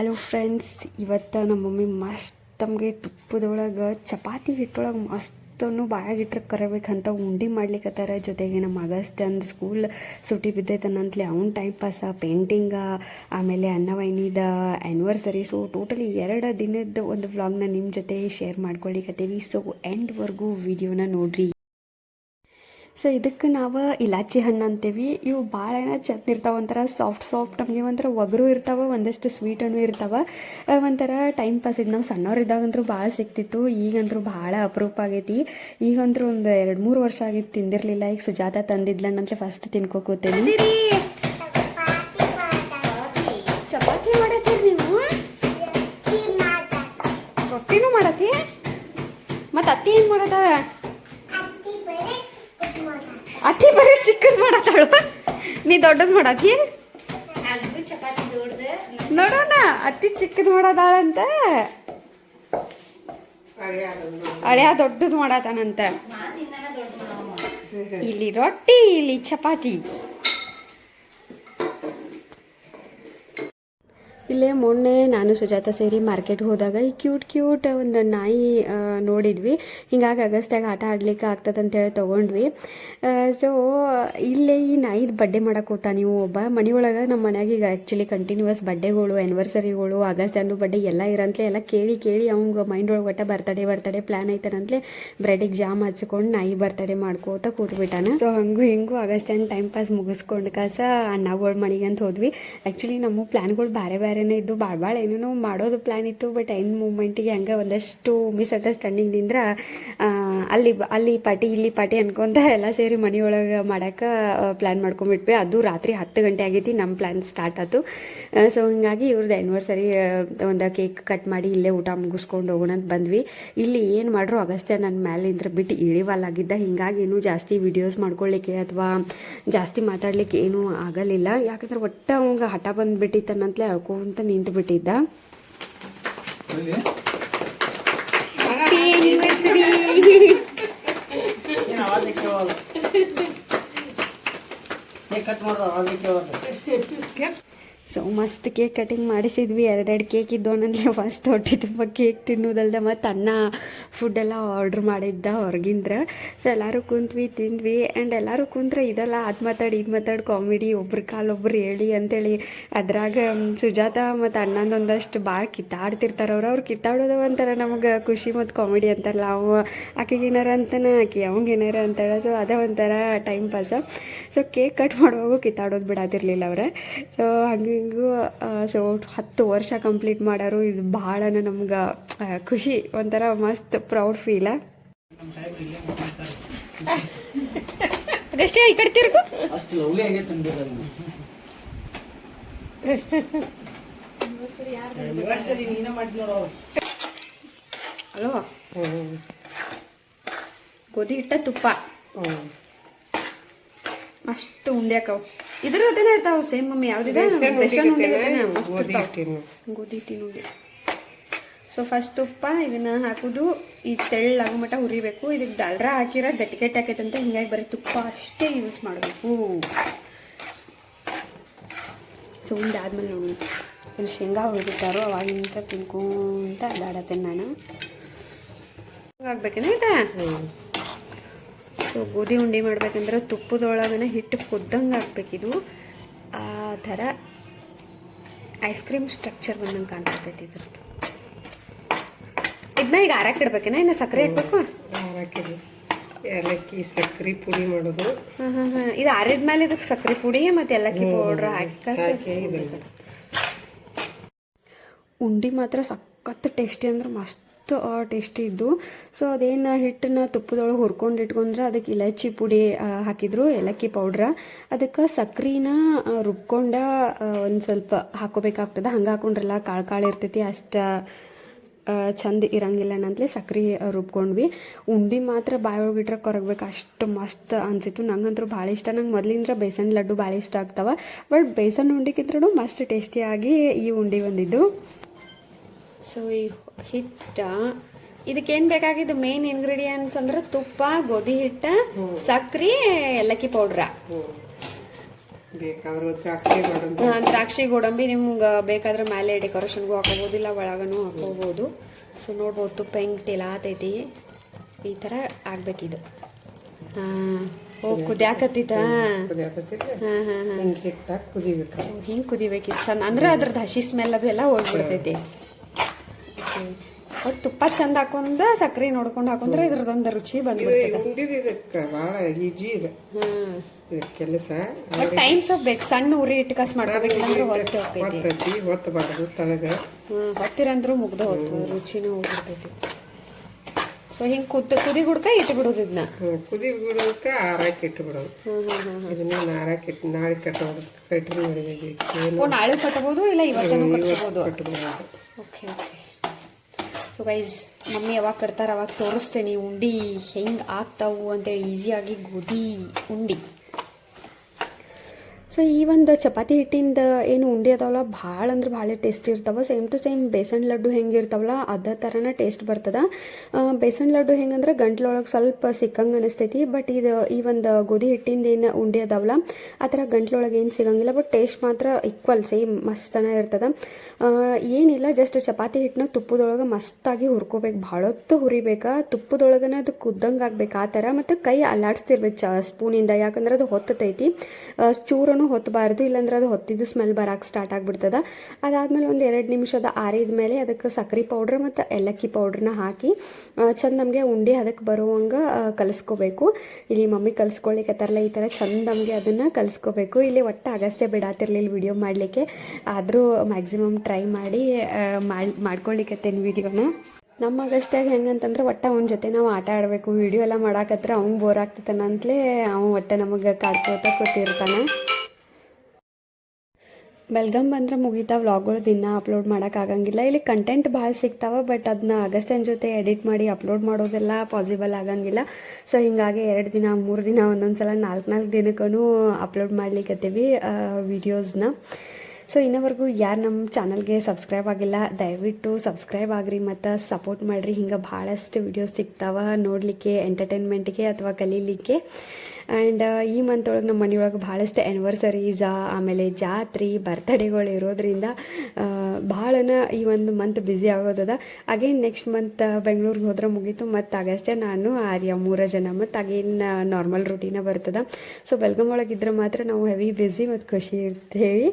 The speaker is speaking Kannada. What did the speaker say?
ಹಲೋ ಫ್ರೆಂಡ್ಸ್ ಇವತ್ತು ನಮ್ಮ ಮಮ್ಮಿ ಮಸ್ತ್ ತಮಗೆ ತುಪ್ಪದೊಳಗೆ ಚಪಾತಿ ಹಿಟ್ಟೊಳಗೆ ಮಸ್ತನ್ನು ಬಾಯಾಗಿಟ್ರೆ ಕರಬೇಕಂತ ಉಂಡಿ ಮಾಡ್ಲಿಕ್ಕತ್ತಾರ ಜೊತೆಗೆ ನಮ್ಮ ಅಗಸ್ತ್ಯ ಅಂದ್ರೆ ಸ್ಕೂಲ್ ಸುಟಿ ಬಿದ್ದೈತನಂತಲೇ ಅವ್ನ ಟೈಮ್ ಪಾಸ ಪೇಂಟಿಂಗ ಆಮೇಲೆ ಅನ್ನವೈನಿದ ಆ್ಯನಿವರ್ಸರಿ ಸೊ ಟೋಟಲಿ ಎರಡು ದಿನದ ಒಂದು ವ್ಲಾಗ್ನ ನಿಮ್ಮ ಜೊತೆ ಶೇರ್ ಮಾಡ್ಕೊಳ್ಳಿಕತ್ತೀವಿ ಸೊ ಎಂಡ್ವರೆಗೂ ವಿಡಿಯೋನ ನೋಡ್ರಿ. ಸೊ ಇದಕ್ಕೆ ನಾವು ಇಲಾಚಿ ಹಣ್ಣು ಅಂತೀವಿ. ಇವು ಭಾಳ ಏನೋ ಚಂದ ಇರ್ತಾವೆ ಒಂಥರ ಸಾಫ್ಟ್ ಸಾಫ್ಟ್ ನಮಗೆ ಒಂಥರ ಒಗರು ಇರ್ತಾವೆ ಒಂದಷ್ಟು ಹಣ್ಣು ಇರ್ತಾವೆ. ಒಂಥರ ಟೈಮ್ ಪಾಸ್ ಇದು ನಾವು ಸಣ್ಣವ್ರಿದ್ದಾಗಂದ್ರೂ ಭಾಳ ಸಿಕ್ತಿತ್ತು ಈಗಂದ್ರೂ ಭಾಳ ಅಪರೂಪ ಆಗೈತಿ. ಈಗಂದ್ರೂ ಒಂದು ಎರಡು ಮೂರು ವರ್ಷ ಆಗಿತ್ತು ತಿಂದಿರಲಿಲ್ಲ. ಈಗ ಸುಜಾತ ತಂದಿದ್ಲಣ್ಣಂತೆ ಫಸ್ಟ್ ತಿನ್ಕೋಕೋತೇನೆ ಚಪಾತಿ ಮಾಡತ್ತೀರಿ ನೀವು? ರೊಟ್ಟಿನೂ ಮಾಡತ್ತಿ? ಮತ್ತು ಅತ್ತಿ ಏನು ಮಾಡದ? ಅತ್ತಿ ಬರೀ ಚಿಕ್ಕದ್ ಮಾಡತ್ತಾಳು. ನೀ ದೊಡ್ಡದ್ ಮಾಡತ್ತಿ? ನೋಡೋಣ ಅತ್ತಿ ಚಿಕ್ಕದ್ ಮಾಡದಾಳಂತ. ಹಳೆಯ ದೊಡ್ಡದು ಮಾಡತಾನಂತ. ಇಲ್ಲಿ ರೊಟ್ಟಿ ಇಲ್ಲಿ ಚಪಾತಿ. ಇಲ್ಲೇ ಮೊನ್ನೆ ನಾನು ಸುಜಾತ ಸೇರಿ ಮಾರ್ಕೆಟ್ಗೆ ಹೋದಾಗ ಈ ಕ್ಯೂಟ್ ಕ್ಯೂಟ್ ಒಂದು ನಾಯಿ ನೋಡಿದ್ವಿ. ಹಿಂಗಾಗಿ ಅಗಸ್ಟ್ಯಾಗ ಆಟ ಆಡ್ಲಿಕ್ಕೆ ಆಗ್ತದೆ ಅಂತೇಳಿ ತೊಗೊಂಡ್ವಿ. ಸೊ ಇಲ್ಲೇ ಈ ನಾಯಿದು ಬಡ್ಡೆ ಮಾಡಕ್ಕೆ ಹೋತ ನೀವು. ಒಬ್ಬ ಮನೆಯೊಳಗೆ ನಮ್ಮ ಮನೆಯಾಗ ಈಗ ಆ್ಯಕ್ಚುಲಿ ಕಂಟಿನ್ಯೂಸ್ ಬಡ್ಡೆಗಳು ಆ್ಯನಿವರ್ಸರಿಗಳು ಅನ್ನು ಬಡ್ಡೆ ಎಲ್ಲ ಇರಂತಲೇ ಎಲ್ಲ ಕೇಳಿ ಕೇಳಿ ಅವಂಗ ಮೈಂಡ್ ಒಳಗೆ ಒಟ್ಟ ಬರ್ತಡೇ ಬರ್ತಡೇ ಪ್ಲ್ಯಾನ್ ಐತನಂತಲೇ ಬ್ರೆಡಿಗೆ ಜಾಮ್ ಹಚ್ಕೊಂಡು ನಾಯಿ ಬರ್ತಡೇ ಮಾಡ್ಕೋತ ಕೂತ್ಬಿಟ್ಟಾನ. ಸೊ ಹಂಗೂ ಹಿಂಗೂ ಅಗಸ್ಟ್ಯಾನ್ ಟೈಮ್ ಪಾಸ್ ಮುಗಿಸ್ಕೊಂಡು ಕಸ ಅಣ್ಣಗಳ ಮನೆಗೆ ಅಂತ ಹೋದ್ವಿ. ಆ್ಯಕ್ಚುಲಿ ನಮ್ಮ ಪ್ಲ್ಯಾನ್ಗಳು ಬೇರೆ ಬೇರೆನೇ ಇದ್ದು ಭಾಳ ಭಾಳ ಏನೇನೋ ಮಾಡೋದು ಪ್ಲ್ಯಾನ್ ಇತ್ತು ಬಟ್ ಎಂಡ್ ಮೂಮೆಂಟಿಗೆ ಹಂಗೆ ಒಂದಷ್ಟು ಮಿಸ್ಅಂಡರ್ಸ್ಟ್ಯಾಂಡಿಂಗ್ದಿಂದ ಅಲ್ಲಿ ಅಲ್ಲಿ ಪಾರ್ಟಿ, ಇಲ್ಲಿ ಪಾರ್ಟಿ ಅನ್ಕೊಂತ ಎಲ್ಲ ಸೇರಿ ಮನೆಯೊಳಗೆ ಮಾಡೋಕೆ ಪ್ಲ್ಯಾನ್ ಮಾಡ್ಕೊಂಬಿಟ್ವಿ. ಅದು ರಾತ್ರಿ ಹತ್ತು ಗಂಟೆ ಆಗೈತಿ ನಮ್ಮ ಪ್ಲ್ಯಾನ್ ಸ್ಟಾರ್ಟ್ ಆಯಿತು ಸೊ ಹಿಂಗಾಗಿ ಇವ್ರದ್ದು ಆ್ಯನಿವರ್ಸರಿ ಒಂದು ಕೇಕ್ ಕಟ್ ಮಾಡಿ ಇಲ್ಲೇ ಊಟ ಮುಗಿಸ್ಕೊಂಡು ಹೋಗೋಣ ಅಂತ ಬಂದ್ವಿ. ಇಲ್ಲಿ ಏನು ಮಾಡ್ರು, ಅಗಸ್ತ್ಯ ನನ್ನ ಮ್ಯಾಲಿಂದ್ರ ಬಿಟ್ಟು ಇಳಿವಲ್ಲಾಗಿದ್ದ ಹಿಂಗಾಗಿ ಏನು ಜಾಸ್ತಿ ವಿಡಿಯೋಸ್ ಮಾಡ್ಕೊಳ್ಳಿಕ್ಕೆ ಅಥವಾ ಜಾಸ್ತಿ ಮಾತಾಡ್ಲಿಕ್ಕೆ ಏನೂ ಆಗಲಿಲ್ಲ. ಯಾಕಂದ್ರೆ ಒಟ್ಟು ಅವಂಗೆ ಹಠ ಬಂದ್ಬಿಟ್ಟಿತ್ತನಂತಲೇ ಅಳ್ಕೊಂತ ನಿಂತು ಬಿಟ್ಟಿದ್ದ ಕಟ್ ಮಾಡೋದು ಅದಕ್ಕೆ ಸೊ ಮಸ್ತ್ ಕೇಕ್ ಕಟಿಂಗ್ ಮಾಡಿಸಿದ್ವಿ. ಎರಡೆರಡು ಕೇಕ್ ಇದ್ದು ಅನ್ನಲ್ಲಿ ಫಸ್ಟ್ ಹೊಟ್ಟಿದ್ದಪ್ಪ ಕೇಕ್ ತಿನ್ನೋದಲ್ಲದೆ ಮತ್ತು ಅನ್ನ ಫುಡ್ಡೆಲ್ಲ ಆರ್ಡ್ರ್ ಮಾಡಿದ್ದ ಹೊರಗಿಂದ್ರ. ಸೊ ಎಲ್ಲರೂ ಕುಂತ್ವಿ, ತಿಂದ್ವಿ. ಆ್ಯಂಡ್ ಎಲ್ಲರೂ ಕುಂತ್ರೆ ಇದೆಲ್ಲ ಅದು ಮಾತಾಡಿ, ಇದು ಮಾತಾಡಿ ಕಾಮಿಡಿ ಒಬ್ರ ಹೇಳಿ ಅಂತೇಳಿ ಅದ್ರಾಗ ಸುಜಾತ ಮತ್ತು ಅಣ್ಣಂದೊಂದಷ್ಟು ಭಾಳ ಕಿತ್ತಾಡ್ತಿರ್ತಾರೆ ಅವ್ರು. ಅವ್ರು ಕಿತ್ತಾಡೋದು ಒಂಥರ ನಮಗೆ ಖುಷಿ ಮತ್ತು ಕಾಮಿಡಿ ಅಂತಾರಲ್ಲ. ಅವು ಆಕೆಗೆ ಏನಾರ ಅಂತಾನೆ, ಆಕೆ ಅವಂಗೆ ಏನಾರ ಅಂತಾಳೆ. ಸೊ ಅದೇ ಒಂಥರ time pass so cake cut ಮಾಡುವಾಗ ಕಿತ್ತಾಡೋದು ಬಿಡಾತಿರ್ಲಿಲ್ಲ ಅವ್ರೆ. ಸೊ ಹಂಗೆ ಹಿಂಗೂ ಸೊ ಹತ್ತು ವರ್ಷ ಕಂಪ್ಲೀಟ್ ಮಾಡೋರು ಇದು ಭಾಳ ನಮ್ಗೆ ಖುಷಿ ಒಂಥರ ಮಸ್ತ್ ಪ್ರೌಡ್ ಫೀಲ. ಅಷ್ಟೇ ಈ ಕಡೆ ತಿರುಗು. ಗೋಧಿ ಹಿಟ್ಟ ತುಪ್ಪ. ಅಷ್ಟು ಉಂಡೆ ಅಕ್ಕವ್ ಇದ್ರ ಅದೇನೇ ಇರ್ತಾವ ಸೇಮ್ ಮಮ್ಮಿ ಯಾವ್ದಿದೆ ಬೆಸನ್ ಉಂಡೆ. ಗೋಧಿ ಹಿಟ್ಟಿನ. ಉಂಡೆ. ಸೊ ಫಸ್ಟ್ ತುಪ್ಪ ಇದನ್ನ ಹಾಕೋದು ಈ ತೆಳ್ಳಾಗೋ ಮಟ್ಟ ಹುರಿಬೇಕು. ಇದಕ್ಕೆ ಡಾಲ್ರ ಹಾಕಿರ ಗಟ್ಟಿ ಗಟ್ಟಿ ಹಾಕೈತಂತ ಹಿಂಗಾಗಿ ಬರೀ ತುಪ್ಪ ಅಷ್ಟೇ ಯೂಸ್ ಮಾಡಬೇಕು. ಸೊ ಉಂಡೆ ಆದ್ಮೇಲೆ ನೋಡಿ ಇಲ್ಲಿ ಶೇಂಗಾ ಹುರಿದಿಟ್ಟಾರೋ ಅವಾಗಿಂತ ತಿನ್ಕೊಂತ ಅಡ್ಡಾಡತ್ತೇನೆ ನಾನು. ಆಗ್ಬೇಕೇನ ಸೊ ಗೋಧಿ ಉಂಡೆ ಮಾಡ್ಬೇಕಂದ್ರೆ ತುಪ್ಪದೊಳಗನ ಹಿಟ್ಟು ಕುದ್ದಂಗೆ ಹಾಕ್ಬೇಕಿದು ಆ ಥರ ಐಸ್ ಕ್ರೀಮ್ ಸ್ಟ್ರಕ್ಚರ್ ಬಂದಂಗೆ ಕಾಣ್ತೈತಿ ಇದ್ರದ್ದು. ಇದನ್ನ ಈಗ ಆರಕ್ಕೆ ಇಡ್ಬೇಕೇನ? ಇನ್ನು ಸಕ್ಕರೆ ಹಾಕ್ಬೇಕು? ಹಾಕಿದ್ವಿ ಏಲಕ್ಕಿ ಸಕ್ಕರೆ ಪುಡಿ ಮಾಡೋದು. ಹಾಂ ಹಾಂ ಹಾಂ. ಇದು ಆರಿದ ಮೇಲೆ ಇದಕ್ಕೆ ಸಕ್ಕರೆ ಪುಡಿ ಮತ್ತು ಏಲಕ್ಕಿ ಪೌಡ್ರ್ ಹಾಕಿ ಕಲಸಿ ಉಂಡೆ ಮಾತ್ರ ಸಖತ್ ಟೇಸ್ಟಿ ಅಂದ್ರೆ ಮಸ್ತ್ ಟೇಸ್ಟಿ ಇದ್ದು. ಸೊ ಅದೇನು ಹಿಟ್ಟನ್ನ ತುಪ್ಪದೊಳಗೆ ಹುರ್ಕೊಂಡು ಇಟ್ಕೊಂಡ್ರೆ ಅದಕ್ಕೆ ಇಲೈಚಿ ಪುಡಿ ಹಾಕಿದ್ರು, ಏಲಕ್ಕಿ ಪೌಡ್ರ. ಅದಕ್ಕೆ ಸಕ್ರಿನ ರುಬ್ಕೊಂಡ ಒಂದು ಸ್ವಲ್ಪ ಹಾಕೋಬೇಕಾಗ್ತದೆ. ಹಂಗೆ ಹಾಕೊಂಡ್ರಲ್ಲ ಕಾಳು ಕಾಳು ಇರ್ತೈತಿ, ಅಷ್ಟು ಚಂದ ಇರಂಗಿಲ್ಲ ಅಂತಲೇ ಸಕ್ರೆ ರುಬ್ಕೊಂಡ್ವಿ. ಉಂಡಿ ಮಾತ್ರ ಬಾಯೊಳಗೆ ಇಟ್ರೆ ಕೊರಗ್ಬೇಕು, ಅಷ್ಟು ಮಸ್ತ್ ಅನಿಸಿತ್ತು. ನಂಗಂತೂ ಭಾಳ ಇಷ್ಟ. ನಂಗೆ ಮೊದಲಿಂದ್ರೆ ಬೇಸನ್ ಲಡ್ಡು ಭಾಳ ಇಷ್ಟ ಆಗ್ತಾವ. ಬಟ್ ಬೇಸನ್ ಉಂಡಿಕ್ಕಿಂತ್ರೂ ಮಸ್ತ್ ಟೇಸ್ಟಿಯಾಗಿ ಈ ಉಂಡಿ ಬಂದಿದ್ದು. ಸೊ ಈ ಹಿಟ್ಟ. ಇದಕ್ಕೇನು ಬೇಕಾಗಿದ್ದು? ಮೇನ್ ಇಂಗ್ರೀಡಿಯೆಂಟ್ಸ್ ಅಂದ್ರೆ ತುಪ್ಪ ಗೋಧಿ ಹಿಟ್ಟ ಸಕ್ರೆ ಏಲಕ್ಕಿ ಪೌಡ್ರ ದ್ರಾಕ್ಷಿ ಗೋಡಂಬಿ. ನಿಮ್ಗೆ ಬೇಕಾದ್ರೆ ಮೇಲೆ ಡೆಕೋರೇಷನ್ಗೂ ಹಾಕೋಬಹುದು ಇಲ್ಲ ಒಳಗನು ಹಾಕೋಬಹುದು ಸೊ ನೋಡ್ಬೋದು ತುಪ್ಪ ಹೆಂಗೆ ಆತೈತಿ. ಈ ಥರ ಆಗ್ಬೇಕಿದು. ಹಾಂ ಓ ಹಿಂಗೆ ಕುದಿಬೇಕಿತ್ತು. ಚಂದ ಅಂದ್ರೆ ಅದ್ರದ್ದು ಹಸಿ ಸ್ಮೆಲ್ ಅದು ಎಲ್ಲ ಹೋಗ್ಬಿಡ್ತೈತಿ. ತುಪ್ಪ ಚಂದ ಹಾಕೊಂಡ ಸಕ್ರೆ ನೋಡ್ಕೊಂಡು ಹಾಕೊಂಡ್ರೆ ಇದ್ರದೊಂದು ರುಚಿ ಬಂದ್ಬಿಡ್ತದೆ ಭಾಳ ಈಜಿ ಇದೆ. ಕೆಲಸ. ಟೈಮ್ ಸ್ವಲ್ಪ ಬೇಕು ಸಣ್ಣ ಉರಿ ಇಟ್ಟು ಕಸ್ ಮಾಡ್ಕೋಬೇಕಂದ್ರೆ ಹೊತ್ತು ಹೋಗ್ತೈತಿ ಹೊತ್ತಬಾರ್ದು ತಳಗ. ಹೊತ್ತಿರಂದ್ರೂ ಮುಗ್ದು ಹೋಗ್ತು ರುಚಿನೂ ಹೋಗಿರ್ತೈತಿ ಸೊ ಹಿಂಗೆ ಕುದ್ದು ಕುದಿ ಹುಡ್ಕ ಇಟ್ಟು ಬಿಡೋದು ಇದನ್ನ ಕುದಿ ಬಿಡೋದಕ್ಕೆ ಆರಾಕಿ ಇಟ್ಟು ಬಿಡೋದು. ಇದನ್ನ ನಾರಾಕಿ ಇಟ್ಟು ನಾಳೆ ಕಟ್ಟೋದು ಕಟ್ಟಿ ಮಾಡಿದ್ದೀವಿ ಓ ನಾಳೆ ಕಟ್ಟಬಹುದು ಇಲ್ಲ ಇವತ್ತೇನು ಕಟ್ಟಬಹುದು ಕಟ್ಟಬಹುದು okay okay so guys mummy ಯಾವಾಗ ಕರ್ತಾರೆ ಅವಾಗ ತೋರಿಸ್ತೇನೆ ಉಂಡಿ ಹೆಂಗೆ ಆಗ್ತಾವು ಅಂತೇಳಿ ಈಸಿಯಾಗಿ ಗೋಧಿ ಉಂಡಿ. ಸೊ ಈ ಒಂದು ಚಪಾತಿ ಹಿಟ್ಟಿಂದ ಏನು ಉಂಡೆ ಅದಾವಲ್ಲ ಭಾಳ ಅಂದ್ರೆ ಭಾಳ ಟೇಸ್ಟ್ ಇರ್ತಾವ. Same to same besan laddu ಹೆಂಗೆ ಇರ್ತಾವಲ್ಲ ಅದೇ ಥರನೇ ಟೇಸ್ಟ್ ಬರ್ತದ. ಬೇಸನ್ ಲಡ್ಡು ಹೆಂಗಂದ್ರೆ ಗಂಟ್ಲೊಳಗೆ ಸ್ವಲ್ಪ ಸಿಕ್ಕಂಗೆ ಅನಿಸ್ತೈತಿ ಬಟ್ ಇದು ಈ ಒಂದು ಗೋಧಿ ಹಿಟ್ಟಿಂದ ಏನು ಉಂಡೆ ಅದಾವಲ್ಲ ಆ ಥರ ಗಂಟ್ಲೊಳಗೆ ಏನು ಸಿಗಂಗಿಲ್ಲ ಬಟ್ ಟೇಸ್ಟ್ ಮಾತ್ರ ಈಕ್ವಲ್ ಸೇಮ್ ಮಸ್ತ್ ಇರ್ತದ. ಏನಿಲ್ಲ ಜಸ್ಟ್ ಚಪಾತಿ ಹಿಟ್ಟನ್ನ ತುಪ್ಪದೊಳಗೆ ಮಸ್ತಾಗಿ ಹುರ್ಕೋಬೇಕು ಭಾಳ ಹೊತ್ತು ಹುರಿಬೇಕಾ. ತುಪ್ಪದೊಳಗನೆ ಅದು ಕುದ್ದಂಗೆ ಆಗ್ಬೇಕು ಆ ಥರ ಮತ್ತು ಕೈ ಅಲ್ಲಾಡಿಸ್ತಿರ್ಬೇಕು ಚ ಸ್ಪೂನಿಂದ ಯಾಕಂದ್ರೆ ಅದು ಹೊತ್ತತೈತಿ. ಆ, ಚೂರನು ಹೊತ್ತಬಾರ್ದು ಇಲ್ಲಾಂದ್ರೆ ಅದು ಹೊತ್ತಿದ್ದು ಸ್ಮೆಲ್ ಬರಕ್ಕೆ ಸ್ಟಾರ್ಟ್ ಆಗಿಬಿಡ್ತದ. ಅದಾದಮೇಲೆ ಒಂದು ಎರಡು ನಿಮಿಷದ ಆರಿದ ಮೇಲೆ ಅದಕ್ಕೆ ಸಕ್ಕರೆ ಪೌಡ್ರ್ ಮತ್ತು ಏಲಕ್ಕಿ ಪೌಡ್ರನ್ನ ಹಾಕಿ ಚಂದ ನಮಗೆ ಉಂಡೆ ಅದಕ್ಕೆ ಬರುವಂಗೆ ಕಲಿಸ್ಕೋಬೇಕು. ಇಲ್ಲಿ ಮಮ್ಮಿ ಕಲಿಸ್ಕೊಳಿಕತ್ತಾರಲ್ಲ, ಈ ಥರ ಚಂದ ನಮಗೆ ಅದನ್ನು ಕಲಿಸ್ಕೋಬೇಕು. ಇಲ್ಲಿ ಒಟ್ಟು ಅಗಸ್ತ್ಯ ಬಿಡಾತಿರ್ಲಿಲ್ಲ ವಿಡಿಯೋ ಮಾಡಲಿಕ್ಕೆ. ಆದರೂ ಮ್ಯಾಕ್ಸಿಮಮ್ ಟ್ರೈ ಮಾಡಿ ಮಾಡಿ ಮಾಡ್, ಮಾಡ್ಕೊಳಿಕತ್ತೇನೆ ವಿಡಿಯೋನ ನಮ್ಮ ಅಗಸ್ತ್ಯಾಗ ಹೆಂಗಂತಂದ್ರೆ ಒಟ್ಟ ಅವನ ಜೊತೆ ನಾವು ಆಟ ಆಡಬೇಕು. ವಿಡಿಯೋ ಎಲ್ಲ ಮಾಡಾಕತ್ರ ಅವ್ನು ಬೋರ್ ಆಗ್ತೈತನ ಅಂತಲೇ ಅವ ಒಟ್ಟ ನಮಗೆ ಕಾಡ್ಕೋತ ಕೂತಿರ್ತಾನೆ. ಬೆಲ್ಗಮ್ ಬಂದ್ರೆ ಮುಗಿತಾ ವ್ಲಾಗ್ಗಳು ದಿನ ಅಪ್ಲೋಡ್ ಮಾಡೋಕ್ಕಾಗಂಗಿಲ್ಲ ಇಲ್ಲಿ ಕಂಟೆಂಟ್ ಭಾಳ ಸಿಗ್ತಾವ ಬಟ್ ಅದನ್ನ ಅಗಸ್ಟನ್ ಜೊತೆ ಎಡಿಟ್ ಮಾಡಿ ಅಪ್ಲೋಡ್ ಮಾಡೋದೆಲ್ಲ ಪಾಸಿಬಲ್ ಆಗಂಗಿಲ್ಲ. ಸೊ ಹೀಗಾಗಿ ಎರಡು ದಿನ, ಮೂರು ದಿನ ಒಂದೊಂದು ಸಲ ನಾಲ್ಕು ನಾಲ್ಕು ದಿನಕ್ಕೂ ಅಪ್ಲೋಡ್ ಮಾಡ್ಲಿಕ್ಕತ್ತೀವಿ ವಿಡಿಯೋಸ್ನ ಸೊ ಇನ್ನವರೆಗೂ ಯಾರು ನಮ್ಮ ಚಾನಲ್ಗೆ ಸಬ್ಸ್ಕ್ರೈಬ್ ಆಗಿಲ್ಲ, ದಯವಿಟ್ಟು ಸಬ್ಸ್ಕ್ರೈಬ್ ಆಗ್ರಿ ಮತ್ತು ಸಪೋರ್ಟ್ ಮಾಡಿರಿ. ಹಿಂಗೆ ಭಾಳಷ್ಟು ವೀಡಿಯೋಸ್ ಸಿಗ್ತಾವ ನೋಡಲಿಕ್ಕೆ ಎಂಟರ್ಟೈನ್ಮೆಂಟ್ಗೆ ಅಥವಾ ಕಲೀಲಿಕ್ಕೆ. ಆ್ಯಂಡ್ ಈ ಮಂತ್ ಒಳಗೆ ನಮ್ಮ ಮನೆಯೊಳಗೆ ಭಾಳಷ್ಟು ಆ್ಯನಿವರ್ಸರೀಸ ಆಮೇಲೆ ಜಾತ್ರೆ ಬರ್ತ್ಡೇಗಳು ಇರೋದ್ರಿಂದ ಭಾಳನ ಈ ಒಂದು ಮಂತ್ ಬ್ಯುಸಿ ಆಗೋದದ. ಅಗೇನ್ ನೆಕ್ಸ್ಟ್ ಮಂತ್ ಬೆಂಗಳೂರಿಗೆ ಹೋದ್ರೆ ಮುಗೀತು. ಮತ್ತು ಆಗಷ್ಟೇ ನಾನು, ಆರ್ಯ ಮೂರ ಜನ. ಮತ್ತು ಅಗೇನ್ ನಾರ್ಮಲ್ ರುಟೀನ ಬರ್ತದೆ. ಸೊ ಬೆಲ್ಗಮ್ ಒಳಗಿದ್ರೆ ಮಾತ್ರ ನಾವು ಹೆವಿ ಬ್ಯುಸಿ ಮತ್ತು ಖುಷಿ ಇರ್ತೀವಿ.